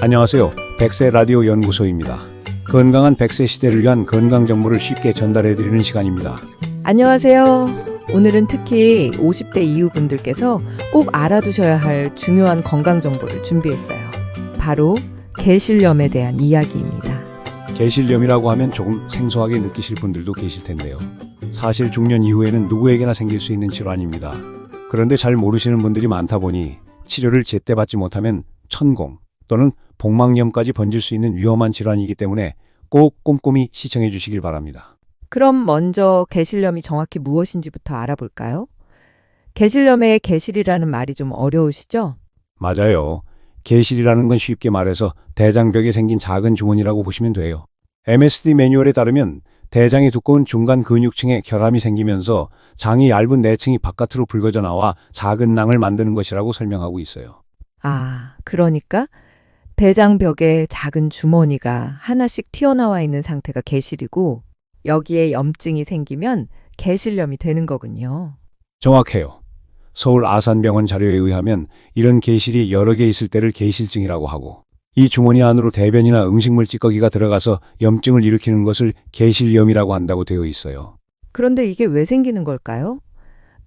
안녕하세요. 백세 라디오 연구소입니다. 건강한 백세 시대를 위한 건강 정보를 쉽게 전달해 드리는 시간입니다. 안녕하세요. 오늘은 특히 50대 이후 분들께서 꼭 알아두셔야 할 중요한 건강 정보를 준비했어요. 바로 개실염에 대한 이야기입니다. 개실염이라고 하면 조금 생소하게 느끼실 분들도 계실 텐데요. 사실 중년 이후에는 누구에게나 생길 수 있는 질환입니다. 그런데 잘 모르시는 분들이 많다 보니 치료를 제때 받지 못하면 천공 또는 복막염까지 번질 수 있는 위험한 질환이기 때문에 꼭 꼼꼼히 시청해 주시길 바랍니다. 그럼 먼저 개실염이 정확히 무엇인지부터 알아볼까요? 개실염의 개실이라는 말이 좀 어려우시죠? 맞아요. 개실이라는 건 쉽게 말해서 대장벽에 생긴 작은 주머니라고 보시면 돼요. MSD 매뉴얼에 따르면 대장이 두꺼운 중간 근육층에 결함이 생기면서 장이 얇은 내층이 바깥으로 붉어져 나와 작은 낭을 만드는 것이라고 설명하고 있어요. 아, 그러니까 대장벽에 작은 주머니가 하나씩 튀어나와 있는 상태가 개실이고 여기에 염증이 생기면 개실염이 되는 거군요. 정확해요. 서울 아산병원 자료에 의하면 이런 개실이 여러 개 있을 때를 개실증이라고 하고 이 주머니 안으로 대변이나 음식물 찌꺼기가 들어가서 염증을 일으키는 것을 개실염이라고 한다고 되어 있어요. 그런데 이게 왜 생기는 걸까요?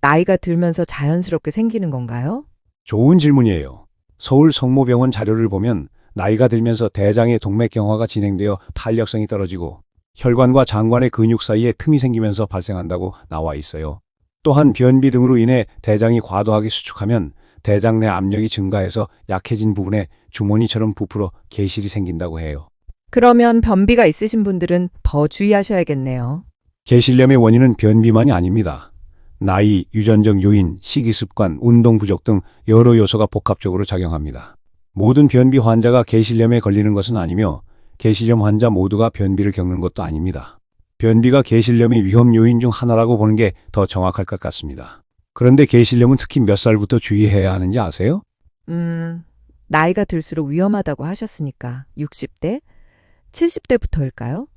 나이가 들면서 자연스럽게 생기는 건가요? 좋은 질문이에요. 서울 성모병원 자료를 보면 나이가 들면서 대장의 동맥경화가 진행되어 탄력성이 떨어지고 혈관과 장관의 근육 사이에 틈이 생기면서 발생한다고 나와 있어요. 또한 변비 등으로 인해 대장이 과도하게 수축하면 대장 내 압력이 증가해서 약해진 부분에 주머니처럼 부풀어 개실이 생긴다고 해요. 그러면 변비가 있으신 분들은 더 주의하셔야겠네요. 개실염의 원인은 변비만이 아닙니다. 나이, 유전적 요인, 식이습관, 운동 부족 등 여러 요소가 복합적으로 작용합니다. 모든 변비 환자가 개실염에 걸리는 것은 아니며 개실염 환자 모두가 변비를 겪는 것도 아닙니다. 변비가 개실염의 위험 요인 중 하나라고 보는 게 더 정확할 것 같습니다. 그런데 개실염은 특히 몇 살부터 주의해야 하는지 아세요? 음, 나이가 들수록 위험하다고 하셨으니까 60대? 70대부터일까요?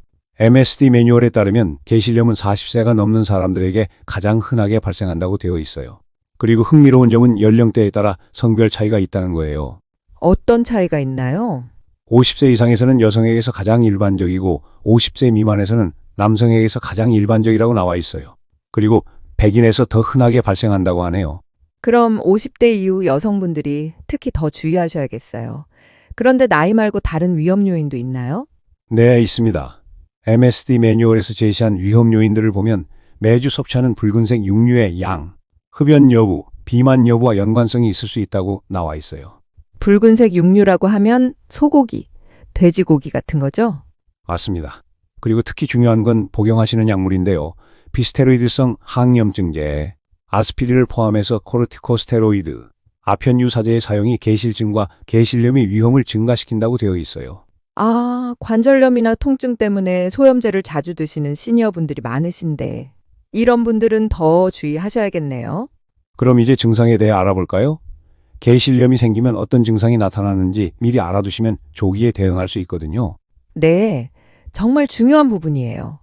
MSD 매뉴얼에 따르면 개실염은 40세가 넘는 사람들에게 가장 흔하게 발생한다고 되어 있어요. 그리고 흥미로운 점은 연령대에 따라 성별 차이가 있다는 거예요. 어떤 차이가 있나요? 50세 이상에서는 여성에게서 가장 일반적이고 50세 미만에서는 남성에게서 가장 일반적이라고 나와 있어요. 그리고 백인에서 더 흔하게 발생한다고 하네요. 그럼 50대 이후 여성분들이 특히 더 주의하셔야겠어요. 그런데 나이 말고 다른 위험 요인도 있나요? 네, 있습니다. MSD 매뉴얼에서 제시한 위험 요인들을 보면 매주 섭취하는 붉은색 육류의 양, 흡연 여부, 비만 여부와 연관성이 있을 수 있다고 나와 있어요. 붉은색 육류라고 하면 소고기, 돼지고기 같은 거죠? 맞습니다. 그리고 특히 중요한 건 복용하시는 약물인데요. 비스테로이드성 항염증제, 아스피린을 포함해서 코르티코스테로이드, 아편 유사제의 사용이 개실증과 개실염의 위험을 증가시킨다고 되어 있어요. 아, 관절염이나 통증 때문에 소염제를 자주 드시는 시니어분들이 많으신데 이런 분들은 더 주의하셔야겠네요. 그럼 이제 증상에 대해 알아볼까요? 개실염이 생기면 어떤 증상이 나타나는지 미리 알아두시면 조기에 대응할 수 있거든요. 네, 정말 중요한 부분이에요.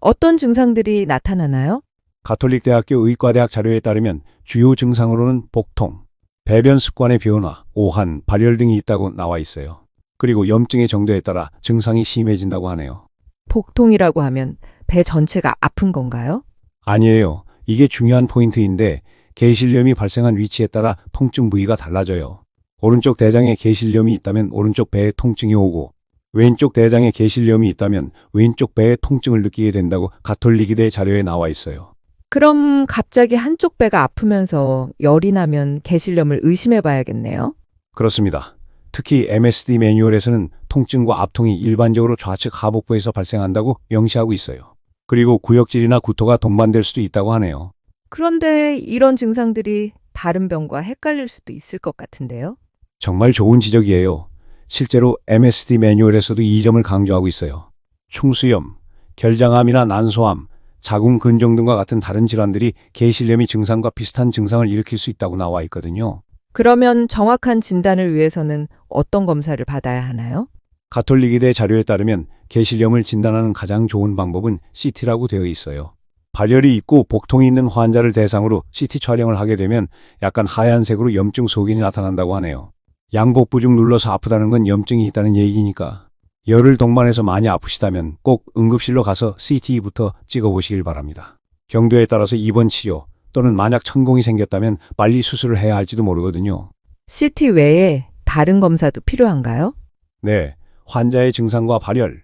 어떤 증상들이 나타나나요? 가톨릭 대학교 의과대학 자료에 따르면 주요 증상으로는 복통, 배변 습관의 변화, 오한, 발열 등이 있다고 나와 있어요. 그리고 염증의 정도에 따라 증상이 심해진다고 하네요. 복통이라고 하면 배 전체가 아픈 건가요? 아니에요. 이게 중요한 포인트인데 개실염이 발생한 위치에 따라 통증 부위가 달라져요. 오른쪽 대장에 개실염이 있다면 오른쪽 배에 통증이 오고 왼쪽 대장에 개실염이 있다면 왼쪽 배에 통증을 느끼게 된다고 가톨릭이대 자료에 나와 있어요. 그럼 갑자기 한쪽 배가 아프면서 열이 나면 개실염을 의심해 봐야겠네요. 그렇습니다. 특히 MSD 매뉴얼에서는 통증과 압통이 일반적으로 좌측 하복부에서 발생한다고 명시하고 있어요. 그리고 구역질이나 구토가 동반될 수도 있다고 하네요. 그런데 이런 증상들이 다른 병과 헷갈릴 수도 있을 것 같은데요. 정말 좋은 지적이에요. 실제로 MSD 매뉴얼에서도 이 점을 강조하고 있어요. 충수염, 결장암이나 난소암, 자궁 근종 등과 같은 다른 질환들이 개실염이 증상과 비슷한 증상을 일으킬 수 있다고 나와 있거든요. 그러면 정확한 진단을 위해서는 어떤 검사를 받아야 하나요? 가톨릭이대 자료에 따르면 개실염을 진단하는 가장 좋은 방법은 CT라고 되어 있어요. 발열이 있고 복통이 있는 환자를 대상으로 CT 촬영을 하게 되면 약간 하얀색으로 염증 소견이 나타난다고 하네요. 양복 부중 눌러서 아프다는 건 염증이 있다는 얘기니까. 열을 동반해서 많이 아프시다면 꼭 응급실로 가서 CT부터 찍어보시길 바랍니다. 경도에 따라서 입원 치료 또는 만약 천공이 생겼다면 빨리 수술을 해야 할지도 모르거든요. CT 외에 다른 검사도 필요한가요? 네, 환자의 증상과 발열,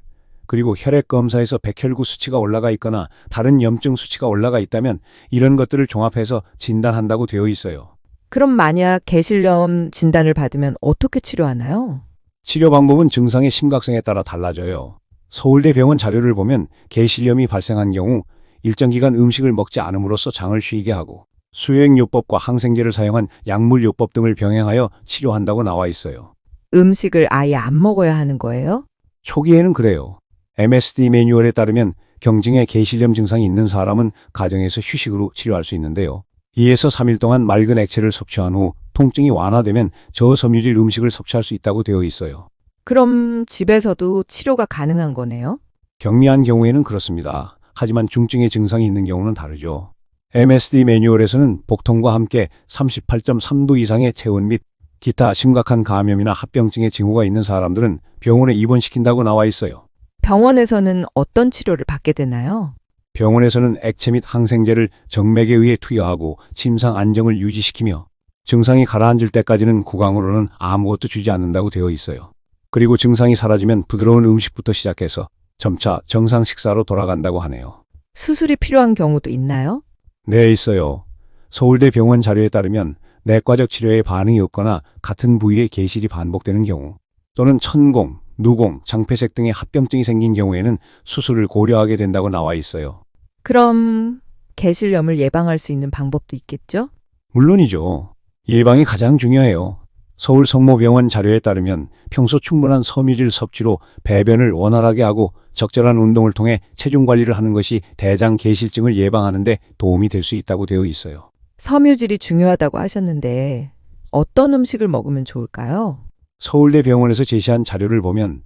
그리고 혈액 검사에서 백혈구 수치가 올라가 있거나 다른 염증 수치가 올라가 있다면 이런 것들을 종합해서 진단한다고 되어 있어요. 그럼 만약 개실염 진단을 받으면 어떻게 치료하나요? 치료 방법은 증상의 심각성에 따라 달라져요. 서울대 병원 자료를 보면 개실염이 발생한 경우 일정 기간 음식을 먹지 않음으로써 장을 쉬게 하고 수액요법과 항생제를 사용한 약물요법 등을 병행하여 치료한다고 나와 있어요. 음식을 아예 안 먹어야 하는 거예요? 초기에는 그래요. MSD 매뉴얼에 따르면 경증에 개실염 증상이 있는 사람은 가정에서 휴식으로 치료할 수 있는데요. 2에서 3일 동안 맑은 액체를 섭취한 후 통증이 완화되면 저섬유질 음식을 섭취할 수 있다고 되어 있어요. 그럼 집에서도 치료가 가능한 거네요? 경미한 경우에는 그렇습니다. 하지만 중증의 증상이 있는 경우는 다르죠. MSD 매뉴얼에서는 복통과 함께 38.3도 이상의 체온 및 기타 심각한 감염이나 합병증의 징후가 있는 사람들은 병원에 입원시킨다고 나와 있어요. 병원에서는 어떤 치료를 받게 되나요? 병원에서는 액체 및 항생제를 정맥에 의해 투여하고 침상 안정을 유지시키며 증상이 가라앉을 때까지는 구강으로는 아무것도 주지 않는다고 되어 있어요. 그리고 증상이 사라지면 부드러운 음식부터 시작해서 점차 정상 식사로 돌아간다고 하네요. 수술이 필요한 경우도 있나요? 네, 있어요. 서울대 병원 자료에 따르면 내과적 치료에 반응이 없거나 같은 부위의 개실이 반복되는 경우 또는 천공, 누공, 장폐색 등의 합병증이 생긴 경우에는 수술을 고려하게 된다고 나와 있어요. 그럼 개실염을 예방할 수 있는 방법도 있겠죠? 물론이죠. 예방이 가장 중요해요. 서울 성모병원 자료에 따르면 평소 충분한 섬유질 섭취로 배변을 원활하게 하고 적절한 운동을 통해 체중 관리를 하는 것이 대장 개실증을 예방하는 데 도움이 될 수 있다고 되어 있어요. 섬유질이 중요하다고 하셨는데 어떤 음식을 먹으면 좋을까요? 서울대 병원에서 제시한 자료를 보면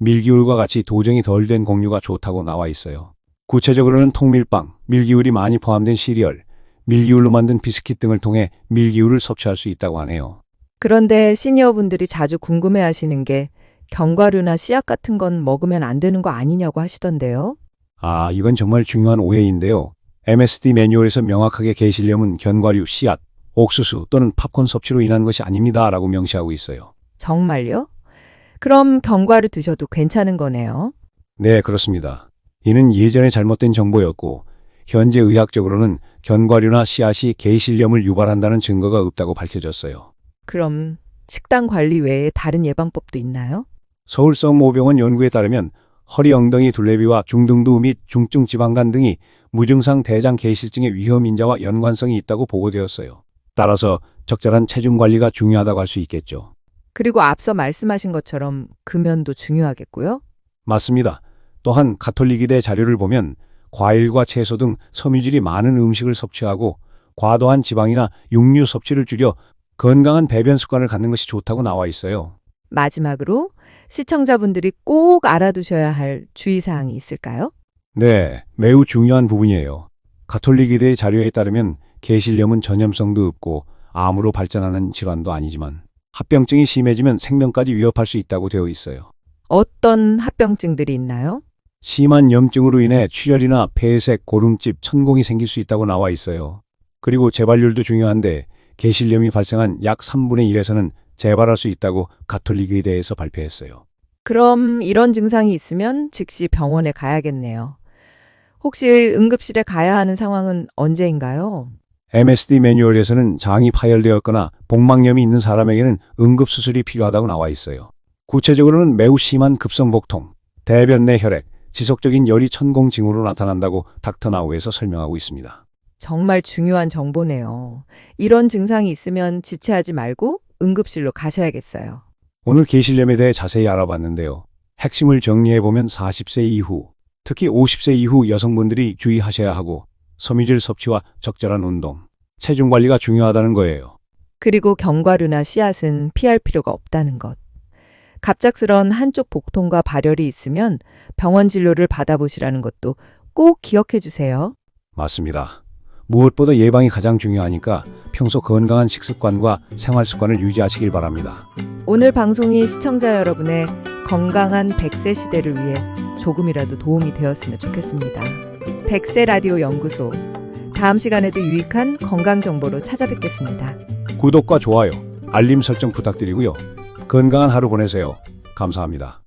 밀기울과 같이 도정이 덜 된 곡류가 좋다고 나와 있어요. 구체적으로는 통밀빵, 밀기울이 많이 포함된 시리얼, 밀기울로 만든 비스킷 등을 통해 밀기울을 섭취할 수 있다고 하네요. 그런데 시니어분들이 자주 궁금해 하시는 게 견과류나 씨앗 같은 건 먹으면 안 되는 거 아니냐고 하시던데요. 아, 이건 정말 중요한 오해인데요. MSD 매뉴얼에서 명확하게 게실염은 견과류, 씨앗, 옥수수 또는 팝콘 섭취로 인한 것이 아닙니다. 라고 명시하고 있어요. 정말요? 그럼 견과류 드셔도 괜찮은 거네요. 네, 그렇습니다. 이는 예전에 잘못된 정보였고, 현재 의학적으로는 견과류나 씨앗이 게실염을 유발한다는 증거가 없다고 밝혀졌어요. 그럼 식단 관리 외에 다른 예방법도 있나요? 서울성 모병원 연구에 따르면 허리 엉덩이 둘레비와 중등두 및 중증 지방간 등이 무증상 대장 개실증의 위험 인자와 연관성이 있다고 보고되었어요. 따라서 적절한 체중 관리가 중요하다고 할 수 있겠죠. 그리고 앞서 말씀하신 것처럼 금연도 중요하겠고요. 맞습니다. 또한 가톨릭이대 자료를 보면 과일과 채소 등 섬유질이 많은 음식을 섭취하고 과도한 지방이나 육류 섭취를 줄여 건강한 배변 습관을 갖는 것이 좋다고 나와 있어요. 마지막으로 시청자분들이 꼭 알아두셔야 할 주의사항이 있을까요? 네, 매우 중요한 부분이에요. 가톨릭이대 자료에 따르면 개실염은 전염성도 없고 암으로 발전하는 질환도 아니지만 합병증이 심해지면 생명까지 위협할 수 있다고 되어 있어요. 어떤 합병증들이 있나요? 심한 염증으로 인해 출혈이나 폐색, 고름집, 천공이 생길 수 있다고 나와 있어요. 그리고 재발률도 중요한데 개실염이 발생한 약 3분의 1에서는 재발할 수 있다고 가톨릭 의대에서 발표했어요. 그럼 이런 증상이 있으면 즉시 병원에 가야겠네요. 혹시 응급실에 가야 하는 상황은 언제인가요? MSD 매뉴얼에서는 장이 파열되었거나 복막염이 있는 사람에게는 응급수술이 필요하다고 나와 있어요. 구체적으로는 매우 심한 급성복통, 대변 내 혈액, 지속적인 열이 천공 징후로 나타난다고 닥터나우에서 설명하고 있습니다. 정말 중요한 정보네요. 이런 증상이 있으면 지체하지 말고 응급실로 가셔야겠어요. 오늘 게실염에 대해 자세히 알아봤는데요. 핵심을 정리해보면 40세 이후, 특히 50세 이후 여성분들이 주의하셔야 하고 섬유질 섭취와 적절한 운동, 체중 관리가 중요하다는 거예요. 그리고 견과류나 씨앗은 피할 필요가 없다는 것. 갑작스런 한쪽 복통과 발열이 있으면 병원 진료를 받아보시라는 것도 꼭 기억해 주세요. 맞습니다. 무엇보다 예방이 가장 중요하니까 평소 건강한 식습관과 생활 습관을 유지하시길 바랍니다. 오늘 방송이 시청자 여러분의 건강한 100세 시대를 위해 조금이라도 도움이 되었으면 좋겠습니다. 100세 라디오 연구소. 다음 시간에도 유익한 건강 정보로 찾아뵙겠습니다. 구독과 좋아요, 알림 설정 부탁드리고요. 건강한 하루 보내세요. 감사합니다.